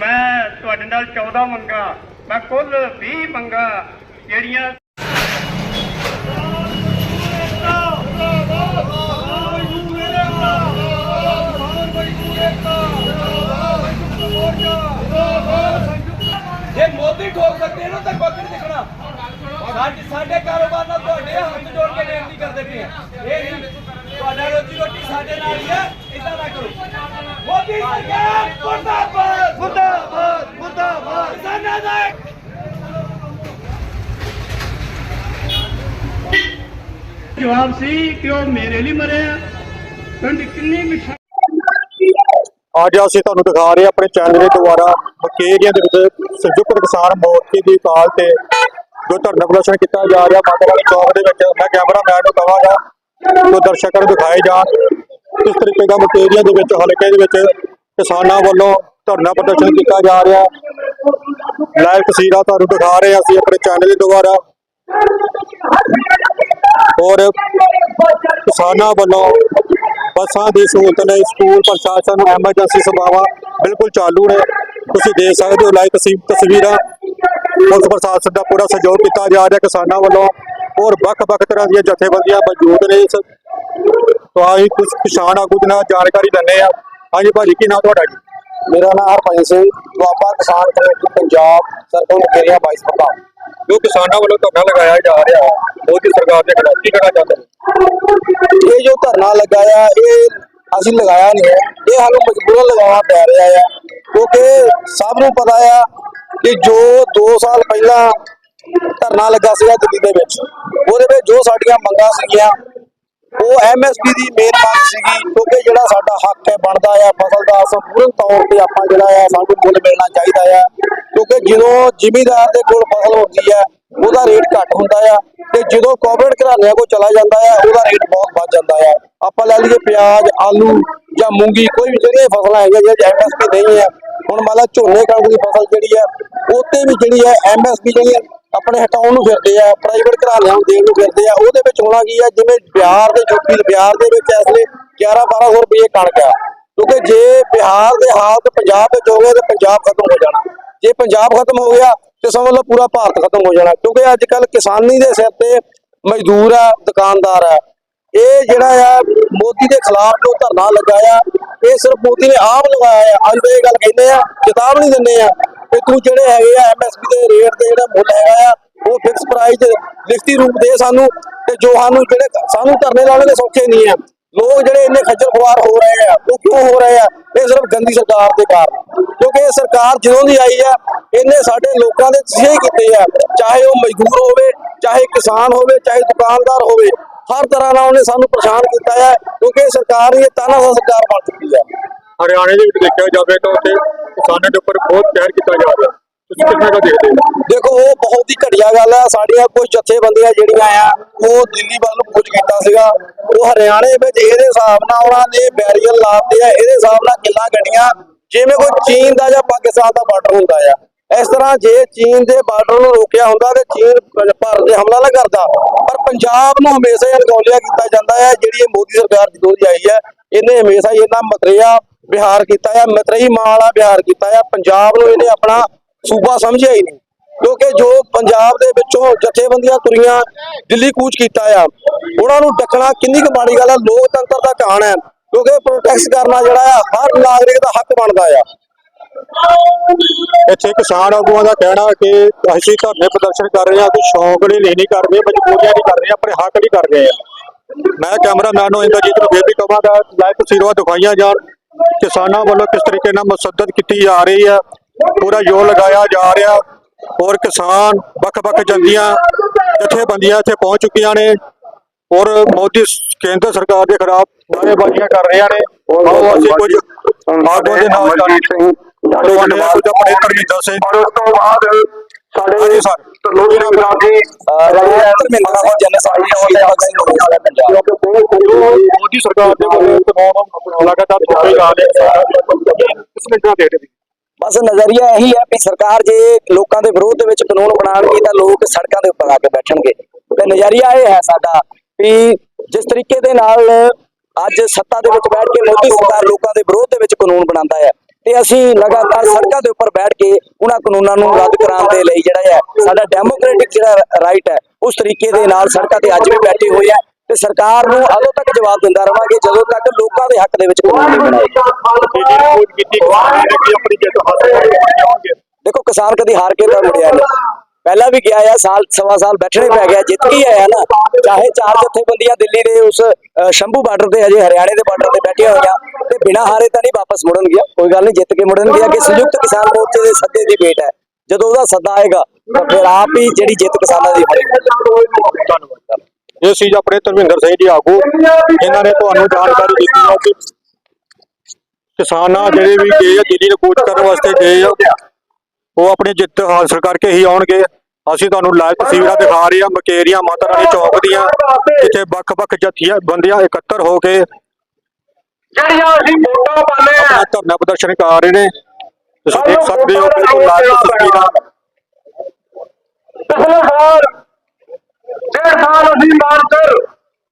ਮੈਂ ਤੁਹਾਡੇ ਨਾਲ 14 ਮੰਗਾ, ਮੈਂ ਕੁੱਲ 20 ਮੰਗਾ ਜਿਹੜੀਆਂ ਜੇ ਮੋਦੀ ਠੋਕ ਸਕਦੇ ਇਹਨੂੰ ਤਾਂ ਕੁਝ ਨਹੀਂ ਦਿਖਣਾ। ਸਾਡੇ ਸਾਡੇ ਕਾਰੋਬਾਰ ਨਾਲ ਤੁਹਾਡੇ ਹੱਥ ਜੋੜ ਕੇ ਬੇਨਤੀ ਕਰਦੇ ਪਏ ਇਹ ਨਹੀਂ ਤੁਹਾਡਾ ਰੋਜੀ ਰੋਟੀ ਸਾਡੇ ਨਾਲ ਹੀ ਹੈ ਇਦਾਂ ਨਾ ਕਰੋ। ਮੋਦੀ ਸਰਕਾਰ ਜਵਾਬ ਸੀ ਕਿ ਉਹ ਮੇਰੇ ਲਈ ਮਰਿਆ ਪਿੰਡ ਕਿੰਨੀ ਮਿਠਾ ਅੱਜ ਅਸੀਂ ਤੁਹਾਨੂੰ ਦਿਖਾ ਰਹੇ ਆਪਣੇ ਚੈਨਲ ਦੇ ਦੁਆਰਾ ਮਕੇਰੀਆਂ ਦੇ ਵਿੱਚ ਸੰਯੁਕਤ ਕਿਸਾਨ ਮੋਰਚੇ ਦੀ ਕਾਲ ਤੇ ਜੋ ਧਰਨਾ ਪ੍ਰਦਰਸ਼ਨ ਕੀਤਾ ਜਾ ਰਿਹਾ ਮਾਤਾਵਾਲੀ ਚੌਕ ਦੇ ਵਿੱਚ ਮੈਂ ਕੈਮਰਾਮੈਨ ਨੂੰ ਕਹਾਂਗਾ ਜੋ ਦਰਸ਼ਕਾਂ ਨੂੰ ਦਿਖਾਏ ਜਾਣ। ਕਿਸ ਤਰੀਕੇ ਦਾ ਮਕੇਰੀਆਂ ਦੇ ਵਿੱਚ, ਹਲਕੇ ਦੇ ਵਿੱਚ ਕਿਸਾਨਾਂ ਵੱਲੋਂ ਧਰਨਾ ਪ੍ਰਦਰਸ਼ਨ ਕੀਤਾ ਜਾ ਰਿਹਾ। ਲਾਈਵ ਤਸਵੀਰਾਂ ਤੁਹਾਨੂੰ ਦਿਖਾ ਰਹੇ ਅਸੀਂ ਆਪਣੇ ਚੈਨਲ ਦੇ ਦੁਆਰਾ। ਔਰ ਕਿਸਾਨਾਂ ਵੱਲੋਂ ਬੱਸਾਂ ਦੀ ਸਹੂਲਤ ਲਈ ਸਕੂਲ, ਪ੍ਰਸ਼ਾਸਨ, ਐਮਰਜੈਂਸੀ ਸੇਵਾਵਾਂ ਬਿਲਕੁਲ ਚਾਲੂ ਨੇ। ਤੁਸੀਂ ਦੇਖ ਸਕਦੇ ਹੋ ਲਾਈਵ ਤਸਵੀਰਾਂ। ਪੁਲਿਸ ਪ੍ਰਸ਼ਾਸਨ ਦਾ ਪੂਰਾ ਸਹਿਯੋਗ ਕੀਤਾ ਜਾ ਰਿਹਾ ਕਿਸਾਨਾਂ ਵੱਲੋਂ। ਔਰ ਵੱਖ-ਵੱਖ ਤਰ੍ਹਾਂ ਦੀਆਂ ਜਥੇਬੰਦੀਆਂ ਮੌਜੂਦ ਨੇ ਇਸ। ਤਾਂ ਅਸੀਂ ਕੁਝ ਕਿਸਾਨ ਆਗੂ ਦੇ ਨਾਲ ਜਾਣਕਾਰੀ ਲੈਂਦੇ ਆ ਹਾਂਜੀ ਭਾਜੀ, ਕੀ ਨਾਮ ਤੁਹਾਡਾ ਜੀ? ਮੇਰਾ ਨਾਮ ਹਰਭਜਨ ਸਿੰਘ। ਦੁਆਬਾ ਕਿਸਾਨ committee Punjab circle Mukerian vice ਪ੍ਰਧਾਨ। ਜੋ ਕਿਸਾਨਾਂ ਵੱਲੋਂ ਧਰਨਾ ਲਗਾਇਆ ਜਾ ਰਿਹਾ ਮੋਦੀ ਸਰਕਾਰ ਦੇ ਖਿਲਾਫ ਕੀ ਕਹਿਣਾ ਚਾਹੁੰਦੇ ਇਹ ਜੋ ਧਰਨਾ ਲਗਾਇਆ, ਇਹ ਅਸੀਂ ਲਗਾਇਆ ਨਹੀਂ ਹੈ। ਇਹ ਸਾਨੂੰ ਮਜਬੂਰਨ ਲਗਾਉਣਾ ਪੈ ਰਿਹਾ ਆ ਕਿਉਂਕਿ ਸਭ ਨੂੰ ਪਤਾ ਆ ਕਿ ਜੋ 2 ਸਾਲ ਪਹਿਲਾਂ ਧਰਨਾ ਲੱਗਾ ਸੀਗਾ ਦਿੱਲੀ ਦੇ ਵਿੱਚ, ਉਹਦੇ ਵਿੱਚ ਜੋ ਸਾਡੀਆਂ ਮੰਗਾਂ ਸੀਗੀਆਂ ਉਹ ਐਮਐਸਪੀ ਦੀ ਮੇਨ ਮੰਗ ਸੀਗੀ, ਕਿਉਂਕਿ ਜਿਹੜਾ ਸਾਡਾ ਹੱਕ ਹੈ, ਬਣਦਾ ਆ ਫਸਲ ਦਾ ਸੰਪੂਰਨ ਤੌਰ ਤੇ ਆਪਾਂ ਜਿਹੜਾ ਆ, ਸਾਨੂੰ ਮੁੱਲ ਮਿਲਣਾ ਚਾਹੀਦਾ ਆ। ਕਿਉਂਕਿ ਜਦੋਂ ਜ਼ਿਮੀਦਾਰ ਦੇ ਕੋਲ ਫਸਲ ਹੁੰਦੀ ਹੈ ਉਹਦਾ ਰੇਟ ਘੱਟ ਹੁੰਦਾ ਆ, ਤੇ ਜਦੋਂ ਕੋਵਿਡ ਘਰਾਣਿਆਂ ਕੋਲ ਚਲਾ ਜਾਂਦਾ ਆ, ਉਹਦਾ ਰੇਟ ਬਹੁਤ ਵੱਧ ਜਾਂਦਾ ਆ। ਆਪਾਂ ਲੈ ਲਈਏ ਪਿਆਜ਼, ਆਲੂ ਜਾਂ ਮੂੰਗੀ, ਕੋਈ ਵੀ ਜਿਹੜੀਆਂ ਫਸਲਾਂ ਹੈਗੀਆਂ ਜਿਹੜੀਆਂ ਐਮਐਸਪੀ ਨਹੀਂ ਆ, ਹੁਣ ਮੰਨ ਲਾ ਝੋਨੇ ਕਣਕ ਦੀ ਫਸਲ ਜਿਹੜੀ ਆ ਉੱਤੇ ਵੀ ਜਿਹੜੀ ਆ ਐਮਐਸਪੀ ਜਿਹੜੀ ਆ ਆਪਣੇ ਹਟਾਉਣ ਨੂੰ ਫਿਰਦੇ ਆ ਪ੍ਰਾਈਵੇਟ ਘਰਾਣਿਆਂ ਨੂੰ ਦੇਣ ਨੂੰ ਫਿਰਦੇ ਆ। ਉਹਦੇ ਵਿੱਚ ਹੋਣਾ ਕੀ ਆ, ਜਿਵੇਂ ਬਿਹਾਰ ਦੇ ਯੂਪੀ ਦੇ ਬਿਹਾਰ ਦੇ ਵਿੱਚ ਇਸ ਵੇਲੇ 11 1200 ਰੁਪਏ ਕਣਕ ਆ। ਕਿਉਂਕਿ ਜੇ ਬਿਹਾਰ ਦੇ ਹਾਲਤ ਪੰਜਾਬ ਵਿੱਚ ਹੋ ਗਏ ਤੇ ਪੰਜਾਬ ਖਤਮ ਹੋ ਜਾਣਾ। ਜੇ ਪੰਜਾਬ ਖਤਮ ਹੋ ਗਿਆ, ਤੇ ਸਮਝ ਲਓ ਪੂਰਾ ਭਾਰਤ ਖਤਮ ਹੋ ਜਾਣਾ। ਕਿਉਂਕਿ ਅੱਜ ਕੱਲ ਕਿਸਾਨੀ ਦੇ ਸਿਰ ਤੇ ਮਜ਼ਦੂਰ ਆ, ਦੁਕਾਨਦਾਰ ਆ। ਇਹ ਜਿਹੜਾ ਆ, ਮੋਦੀ ਦੇ ਖਿਲਾਫ ਜੋ ਧਰਨਾ ਲਗਾਇਆ, ਇਹ ਸਿਰਫ ਮੋਦੀ ਨੇ ਆਪ ਲਗਾਇਆ ਆ। ਅੱਜ ਇਹ ਗੱਲ ਕਹਿੰਦੇ ਆ, ਕਿਤਾਬ ਨਹੀਂ ਦਿੰਦੇ ਆ। ਕਿ ਜਿਹੜੇ ਹੈਗੇ ਆ ਐਮਐਸਪੀ ਦੇ ਰੇਟ ਤੇ ਜਿਹੜਾ ਮੁੱਲ ਹੈਗਾ ਆ, ਉਹ ਫਿਕਸ ਪ੍ਰਾਈਸ ਲਿਖਤੀ ਰੂਪ ਦੇ ਸਾਨੂੰ ਤੇ ਜੋ ਸਾਨੂੰ ਜਿਹੜੇ ਸਾਨੂੰ ਧਰਨੇ ਲਾਉਣੇ ਦੇ ਸੌਖੇ ਨਹੀਂ ਆ। ਲੋਕ ਜਿਹੜੇ ਇੰਨੇ ਖੱਜਲ ਖੁਆਰ ਹੋ ਰਹੇ ਆ, ਉਹ ਕਿਉਂ ਹੋ ਰਹੇ ਆ? ਇਹ ਸਿਰਫ ਗੰਦੀ ਸਰਕਾਰ ਦੇ ਕਾਰਨ। ਕਿਉਂਕਿ ਇਹ ਸਰਕਾਰ ਜਦੋਂ ਦੀ ਆਈ ਆ, ਇਹਨੇ ਸਾਡੇ ਲੋਕਾਂ ਦੇ ਤਸੀਹੇ ਕੀਤੇ ਆ, ਚਾਹੇ ਉਹ ਮਜ਼ਦੂਰ ਹੋਵੇ, ਚਾਹੇ ਕਿਸਾਨ ਹੋਵੇ, ਚਾਹੇ ਦੁਕਾਨਦਾਰ ਹੋਵੇ, ਹਰ ਤਰ੍ਹਾਂ ਨਾਲ ਉਹਨੇ ਸਾਨੂੰ ਪਰੇਸ਼ਾਨ ਕੀਤਾ ਹੈ ਕਿਉਂਕਿ ਸਰਕਾਰ ਹੀ ਇਹ ਤਾਨਾਸ਼ਾਹ ਸਰਕਾਰ ਬਣ ਚੁੱਕੀ ਹੈ ਹਰਿਆਣੇ ਦੇ ਵਿੱਚ ਦੇਖਿਆ ਜਾਵੇ ਤਾਂ ਉੱਥੇ ਕਿਸਾਨਾਂ ਦੇ ਉੱਪਰ ਬਹੁਤ ਕਹਿਰ ਕੀਤਾ ਜਾ ਰਿਹਾ। ਤੁਸੀਂ ਕਿੰਨਾ ਕੁ ਦੇਖਦੇ ਹੋ? ਦੇਖੋ, ਉਹ ਬਹੁਤ ਹੀ ਘਟੀਆ ਗੱਲ ਹੈ। ਸਾਡੀਆਂ ਕੁਝ ਜਥੇਬੰਦੀਆਂ ਜਿਹੜੀਆਂ ਆ, ਉਹ ਦਿੱਲੀ ਵੱਲ ਨੂੰ ਕੁਝ ਕੀਤਾ ਸੀਗਾ। ਉਹ ਹਰਿਆਣੇ ਵਿੱਚ ਇਹਦੇ ਹਿਸਾਬ ਨਾਲ ਉਹਨਾਂ ਨੇ ਬੈਰੀਅਰ ਲਾਤੇ ਆ। ਇਹਦੇ ਹਿਸਾਬ ਨਾਲ ਕਿੱਲਾ ਗੱਡੀਆਂ ਜਿਵੇਂ ਕੋਈ ਚੀਨ ਦਾ ਜਾਂ ਪਾਕਿਸਤਾਨ ਦਾ ਬਾਰਡਰ ਹੁੰਦਾ ਆ। ਇਸ ਤਰ੍ਹਾਂ ਜੇ ਚੀਨ ਦੇ ਬਾਰਡਰ ਨੂੰ ਰੋਕਿਆ ਹੁੰਦਾ ਤੇ ਚੀਨ ਭਾਰਤ ਤੇ ਹਮਲਾ ਨਾ ਕਰਦਾ। ਪਰ ਪੰਜਾਬ ਨੂੰ ਹਮੇਸ਼ਾ ਹੀ ਅਣਗੌਲਿਆ ਕੀਤਾ ਜਾਂਦਾ ਹੈ ਜਿਹੜੀ ਇਹ ਮੋਦੀ ਸਰਕਾਰ ਜਦੋਂ ਦੀ ਆਈ ਹੈ, ਇਹਨੇ ਹਮੇਸ਼ਾ ਹੀ ਇਹਨਾਂ ਮਤਰੇਆ ਵਿਹਾਰ ਕੀਤਾ ਹੈ ਮਤਰੇਈ ਮਾਂ ਵਾਲਾ ਬਿਹਾਰ ਕੀਤਾ ਹੈ ਪੰਜਾਬ ਨੂੰ ਇਹਨੇ ਆਪਣਾ ਸੂਬਾ ਸਮਝਿਆ ਹੀ ਨਹੀਂ। ਕਿਉਂਕਿ ਜੋ ਪੰਜਾਬ ਦੇ ਵਿੱਚੋਂ ਜਥੇਬੰਦੀਆਂ ਤੁਰੀਆਂ ਦਿੱਲੀ ਕੂਚ ਕੀਤਾ ਆ, ਉਹਨਾਂ ਨੂੰ ਡੱਕਣਾ ਕਿੰਨੀ ਕੁ ਮਾੜੀ ਗੱਲ ਆ, ਲੋਕਤੰਤਰ ਦਾ ਕਹਾਣ ਹੈ ਕਿਉਂਕਿ ਪ੍ਰੋਟੈਕਟ ਕਰਨਾ ਜਿਹੜਾ ਆ, ਹਰ ਨਾਗਰਿਕ ਦਾ ਹੱਕ ਬਣਦਾ ਆ। ਇੱਥੇ ਕਿਸਾਨ ਆਗੂਆਂ ਦਾ ਕਹਿਣਾ ਕਿ ਅਸੀਂ ਧਰਨੇ ਪ੍ਰਦਰਸ਼ਨ ਕਰ ਰਹੇ ਹਾਂ ਕਿ ਸ਼ੌਂਕ ਲਈ ਨਹੀਂ ਕਰ ਰਹੇ, ਮਜਬੂਰੀਆਂ ਨਹੀਂ ਕਰ ਰਹੇ, ਆਪਣੇ ਹੱਕ ਲਈ ਕਰ ਰਹੇ ਆ। ਮੈਂ ਕੈਮਰਾਮੈਨ ਨੂੰ ਇੰਦਰਜੀਤ ਨੂੰ ਫੇਰ ਵੀ ਕਹਾਂਗਾ ਲਾਈਵ ਤਸਵੀਰਾਂ ਦਿਖਾਈਆਂ ਜਾਣ। ਕਿਸਾਨਾਂ ਵੱਲੋਂ ਕਿਸ ਤਰੀਕੇ ਨਾਲ ਮਸੱਦਤ ਕੀਤੀ ਜਾ ਰਹੀ ਹੈ? ਪੂਰਾ ਜ਼ੋਰ ਲਗਾਇਆ ਜਾ ਰਿਹਾ। ਔਰ ਕਿਸਾਨ ਵੱਖ-ਵੱਖ ਜੰਦੀਆਂ ਜਥੇਬੰਦੀਆਂ ਇੱਥੇ ਪਹੁੰਚ ਚੁੱਕੀਆਂ ਨੇ ਔਰ ਮੋਦੀ ਕੇਂਦਰ ਸਰਕਾਰ ਦੇ ਖਿਲਾਫ ਨਾਅਰੇਬਾਜ਼ੀਆਂ ਕਰ ਰਹੀਆਂ ਨੇ। ਆਓ ਅਸੀਂ ਕੁਝ ਆਗੂਆਂ ਦੇ ਨਾਲ ਸਿੰਘ ਤੁਹਾਡੇ ਨਾਲ ਕੁਝ ਆਪਣੇ ਧਰਮਿੰਦਰ ਸਿੰਘ ਔਰ ਉਸ ਤੋਂ ਬਾਅਦ ਸਾਡੇ ਹਾਂਜੀ ਸਰ। ਲੋਕ ਗ੍ਰਾਂਤੀ ਧਰਮਿੰਦਰ ਸਿੰਘ ਜਨ ਸਾਡੀ ਸ਼ਹੀਦ ਭਗਤ ਸਿੰਘ ਨਗਰ ਵਾਲਾ ਪੰਜਾਬ ਮੋਦੀ ਸਰਕਾਰ ਦੇ ਵੱਲੋਂ ਕਾਨੂੰਨ ਲਗਾਤਾਰ ਚੁੱਕੇ ਜਾ ਰਹੇ ਇਸ ਵਿੱਚ ਨਾ ਦੇ ਰਹੇ ਬਸ ਨਜ਼ਰੀਆ ਇਹੀ ਹੈ ਵੀ ਸਰਕਾਰ ਜੇ ਲੋਕਾਂ ਦੇ ਵਿਰੋਧ ਦੇ ਵਿੱਚ ਕਾਨੂੰਨ ਬਣਾਉਣਗੀ ਤਾਂ ਲੋਕ ਸੜਕਾਂ ਦੇ ਉੱਪਰ ਆ ਕੇ ਬੈਠਣਗੇ। ਤੇ ਨਜ਼ਰੀਆ ਇਹ ਹੈ ਸਾਡਾ ਵੀ ਜਿਸ ਤਰੀਕੇ ਦੇ ਨਾਲ ਅੱਜ ਸੱਤਾ ਦੇ ਵਿੱਚ ਬੈਠ ਕੇ ਮੋਦੀ ਸਰਕਾਰ ਲੋਕਾਂ ਦੇ ਵਿਰੋਧ ਦੇ ਵਿੱਚ ਕਾਨੂੰਨ ਬਣਾਉਂਦਾ ਹੈ ਤੇ ਅਸੀਂ ਲਗਾਤਾਰ ਸੜਕਾਂ ਦੇ ਉੱਪਰ ਬੈਠ ਕੇ ਉਹਨਾਂ ਕਾਨੂੰਨਾਂ ਨੂੰ ਰੱਦ ਕਰਾਉਣ ਦੇ ਲਈ ਜਿਹੜਾ ਹੈ, ਸਾਡਾ ਡੈਮੋਕ੍ਰੈਟਿਕ ਜਿਹੜਾ ਰਾਈਟ ਹੈ, ਉਸ ਤਰੀਕੇ ਦੇ ਨਾਲ ਸੜਕਾਂ ਤੇ ਅੱਜ ਵੀ ਬੈਠੇ ਹੋਏ ਆ ਤੇ ਸਰਕਾਰ ਨੂੰ ਉਦੋਂ ਤੱਕ ਜਵਾਬ ਦਿੰਦਾ ਰਵਾਂਗੇ, ਜਦੋਂ ਤੱਕ ਲੋਕਾਂ ਦੇ ਹੱਕ ਦੇ ਵਿੱਚ ਕਾਨੂੰਨ ਨਹੀਂ ਬਣਾਏਗਾ ਦੇਖੋ, ਕਿਸਾਨ ਕਦੀ ਹਾਰ ਕੇ ਤਾਂ ਮੁੜਿਆ ਨਹੀਂ ਪਹਿਲਾਂ ਵੀ ਗਿਆ ਆ, ਸਾਲ, ਸਵਾ ਸਾਲ ਬੈਠਣੇ ਪੈ ਗਿਆ ਜਿੱਤ ਕੇ ਆਇਆ ਨਾ। ਚਾਹੇ ਚਾਰ ਜਥੇਬੰਦੀਆਂ ਦਿੱਲੀ ਦੇ ਉਸ ਸ਼ੰਭੂ ਬਾਰਡਰ ਤੇ ਅਜੇ ਹਰਿਆਣੇ ਦੇ ਬਾਰਡਰ ਤੇ ਬੈਠੀਆਂ ਹੋਈਆਂ ਤੇ ਬਿਨਾਂ ਹਾਰੇ ਤਾਂ ਨਹੀਂ ਵਾਪਸ ਮੁੜਨਗੀਆਂ। ਕੋਈ ਗੱਲ ਨਹੀਂ, ਜਿੱਤ ਕੇ ਮੁੜਨਗੀਆਂ ਕਿ ਸੰਯੁਕਤ ਕਿਸਾਨ ਮੋਰਚੇ ਦੇ ਸੱਦੇ ਦੀ ਵੇਟ ਹੈ। ਜਦੋਂ ਉਹਦਾ ਸੱਦਾ ਆਏਗਾ, ਤਾਂ ਫਿਰ ਆਪ ਹੀ ਜਿਹੜੀ ਜਿੱਤ ਕਿਸਾਨਾਂ ਦੀ ਹੋਏਗੀ। ਧੰਨਵਾਦ। ਇਹ ਸੀ ਆਪਣੇ ਧਰਮਿੰਦਰ ਸਿੰਘ ਜੀ ਆਗੂ ਇਹਨਾਂ ਨੇ ਤੁਹਾਨੂੰ ਜਾਣਕਾਰੀ ਦਿੱਤੀ ਹੈ ਕਿ ਕਿਸਾਨਾਂ ਜਿਹੜੇ ਵੀ ਗਏ ਆ, ਦਿੱਲੀ ਨੂੰ ਕੂਚ ਕਰਨ ਵਾਸਤੇ ਗਏ ਆ, ਉਹ ਆਪਣੀ ਜਿੱਤ ਹਾਸਲ ਕਰਕੇ ਹੀ ਆਉਣਗੇ। ਅਸੀਂ ਤੁਹਾਨੂੰ ਲਾਈਵ ਤਸਵੀਰਾਂ ਦਿਖਾ ਰਹੇ ਹਾਂ ਮਕੇਰੀਆਂ ਮਾਤਾ ਰਾਣੀ ਚੌਕ ਦੀਆਂ ਜਿੱਥੇ ਵੱਖ-ਵੱਖ ਜਥੀਆਂ ਬੰਦੀਆਂ ਇਕੱਤਰ ਹੋ ਕੇ ਜਿਹੜੀਆਂ ਅਸੀਂ ਵੋਟਾਂ ਪਾਉਂਦੇ ਆ ਧਰਨਾ ਪ੍ਰਦਰਸ਼ਨ ਕਰ ਰਹੇ ਨੇ। ਤੁਸੀਂ ਦੇਖ ਸਕਦੇ ਹੋ ਬਿਲਕੁਲ ਲਾਈਵ ਤਸਵੀਰਾਂ ਪਿਛਲੇ ਸਾਲ ਡੇਢ ਸਾਲ ਅਸੀਂ ਮਾਰ ਕਰ